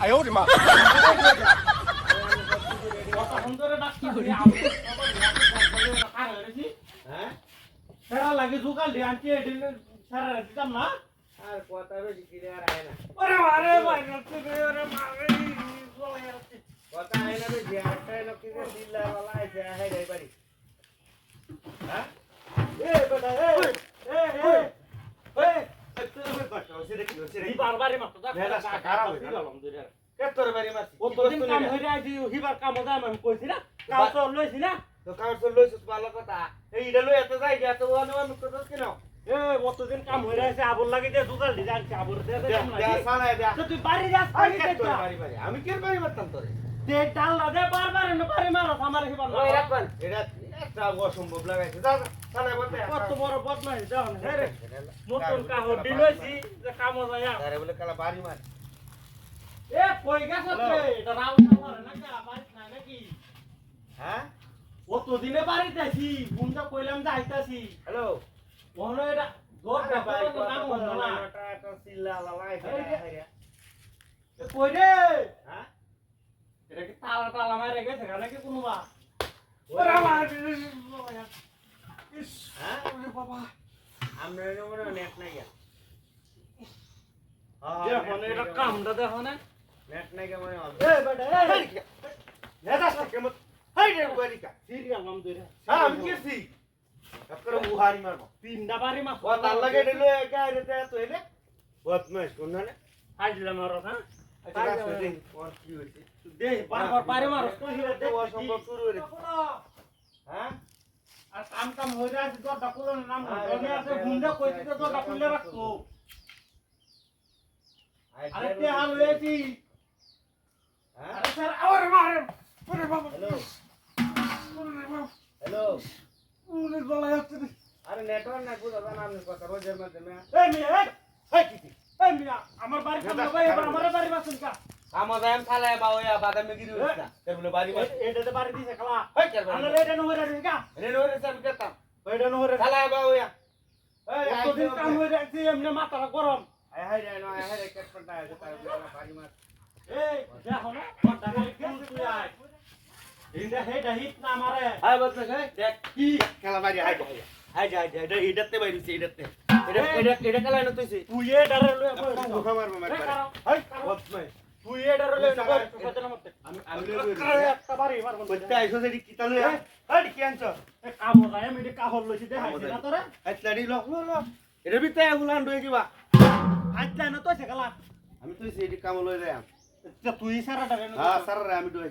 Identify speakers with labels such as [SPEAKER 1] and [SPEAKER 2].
[SPEAKER 1] আয়
[SPEAKER 2] ওরে
[SPEAKER 1] মা। লাগে জোকাল দিয়ে আনছি এডিল সারা রাখি কাম না
[SPEAKER 2] আর কথা বেশি কিনে আর আয় না
[SPEAKER 1] ওরে মারে মারে ওরে মারে
[SPEAKER 2] কথা আয় না বেশি আটটা লোকে দিল্লা বালা আছে আয় রে বাড়ি হ্যাঁ
[SPEAKER 1] এ কথা এ। এই বারবারই মাত্র দা
[SPEAKER 2] ভেড়া খারাপ হয়ে গেল।
[SPEAKER 1] গেলাম দুইটা
[SPEAKER 2] কে তোর বাড়ি মারছি
[SPEAKER 1] ও তোদিন কাম হইরা আইছি হিবার কাম হদা আমি কইছি না তো লইছি না
[SPEAKER 2] তো কার তোর লইছিস ভালো কথা এইটা লই এত যাই এত ওয়ান ওয়ান করছিস কেন
[SPEAKER 1] এ অতদিন কাম হইরা আইছে আবর লাগে যে জোগাল দি জানছি আবর দে দে তো তুই বাড়ি যাস বাড়ি
[SPEAKER 2] বাড়ি বাড়ি আমি কে বাড়ি মারতাম তোরে
[SPEAKER 1] দে ডাল না দে বারবার বাড়ি মারো আমার হিবার
[SPEAKER 2] এটা একটা অসম্ভব লাগাইছে। যা সানায় বলতে
[SPEAKER 1] কত বড় বদমাইশ দেখুন হে রে নতুন কাহর দিলইছি যে কাম যায়
[SPEAKER 2] আরে বলে কালা বাড়ি মার।
[SPEAKER 1] এ কই গেছ রে এটা রাউ সামরে না কা বাড়ি না নাকি?
[SPEAKER 2] হ্যাঁ?
[SPEAKER 1] অত দিনে বাড়িতে আছি বুনটা কইলাম যে আইতাছি।
[SPEAKER 2] হ্যালো।
[SPEAKER 1] ওহনো এটা জোর
[SPEAKER 2] ভাই
[SPEAKER 1] কাম হলো
[SPEAKER 2] না?
[SPEAKER 1] না কই রে?
[SPEAKER 2] হ্যাঁ?
[SPEAKER 1] এটা কি তালা তালা মারে গেছে নাকি কোনো বা
[SPEAKER 2] ওরে আমার
[SPEAKER 1] ইস
[SPEAKER 2] হ্যাঁ
[SPEAKER 1] ওরে বাবা।
[SPEAKER 2] আমরা মনে হয় নেট নাই গা
[SPEAKER 1] দেখুন এটা কামটা দেখো না।
[SPEAKER 2] নেট নাই মনে হয়
[SPEAKER 1] এ বেটা এই
[SPEAKER 2] নেট আসলে কেমন? হাই রে বাড়িকা
[SPEAKER 1] সিরিয়াল নাম ধরে
[SPEAKER 2] হ্যাঁ আমি কেছি আপনারা উহারি মারবো।
[SPEAKER 1] তিনটা বাড়ি মাছ
[SPEAKER 2] ও তার লাগে দিলো একা রে তে তো এলে। বদমাইশ কোন না
[SPEAKER 1] আইছিলাম আর হ্যাঁ?
[SPEAKER 2] আচ্ছা রাখো দেই। কি হইছে
[SPEAKER 1] দে বারবার বাড়ি মারো। তুই হিরে
[SPEAKER 2] তো অসম্ভব শুরু হইছে হ্যাঁ?
[SPEAKER 1] আর কাম কাম হয়ে যায় দরটা খুলো না নাম আমি আছে গুন্ডা কইছি তো দরটা খুলে রাখতো আরে কে হাল হয়েছি?
[SPEAKER 2] হ্যাঁ?
[SPEAKER 1] আরে স্যার আবার মারে। ওরে বাবা।
[SPEAKER 2] হ্যালো। হ্যালো।
[SPEAKER 1] ওরে গলা যাচ্ছে
[SPEAKER 2] আরে নেটওয়ার্ক না বুঝা জানা আমি কথা রোজের মধ্যে মে
[SPEAKER 1] এই মিয়া এই
[SPEAKER 2] কি
[SPEAKER 1] এই মিয়া আমার বাড়ি সামনে ভাই আমার বাড়ি বাসুন কা।
[SPEAKER 2] আমাদের থালায় বাওয়া বাদামে গিরি হইছে না। তার বলে বাড়ি মার
[SPEAKER 1] এটাতে বাড়ি দিছে খালা।
[SPEAKER 2] হাই কেন
[SPEAKER 1] আমরা এটা নহরে রে কা
[SPEAKER 2] রে রে সাব কেতাম।
[SPEAKER 1] এটা নহরে
[SPEAKER 2] থালায় বাওয়া এই
[SPEAKER 1] কতদিন কাম হয়ে যাচ্ছে এমনি মাথাটা গরম।
[SPEAKER 2] আই হাই রে না হাই রে কেট পড়তা আছে তার বাড়ি মার।
[SPEAKER 1] এই দেখো না খালি কোন তুই আয়। ইন্দা হেডা হিট না মারে।
[SPEAKER 2] হাই বলতে হাই দেখ কি খেলা বাড়ি হাই হাই হাই হাই এটা এটাতে বাইরিছে এটাতে। এটা এটা এটা খেলা না তুইছে?
[SPEAKER 1] তুই এ ডারে লয়ে
[SPEAKER 2] মুখা মারবো মার
[SPEAKER 1] কারও,
[SPEAKER 2] হাই
[SPEAKER 1] কারও।
[SPEAKER 2] বদমাইশ।
[SPEAKER 1] তুই
[SPEAKER 2] আমি আমি লই
[SPEAKER 1] একটা বাড়ি মারবো
[SPEAKER 2] বলতে আইছো যে কি আনছো?
[SPEAKER 1] এ কাম হয় আমি এটা কাহর লইছি দেখাইছি না তোরে।
[SPEAKER 2] আইতলাড়ি ল ল ল। গুলান রই দিবা।
[SPEAKER 1] আজ যায় না তো সে
[SPEAKER 2] আমি তুই সেটি কাম লই যাই।
[SPEAKER 1] তুই সারা ডারে
[SPEAKER 2] হ্যাঁ স্যার আমি ডুই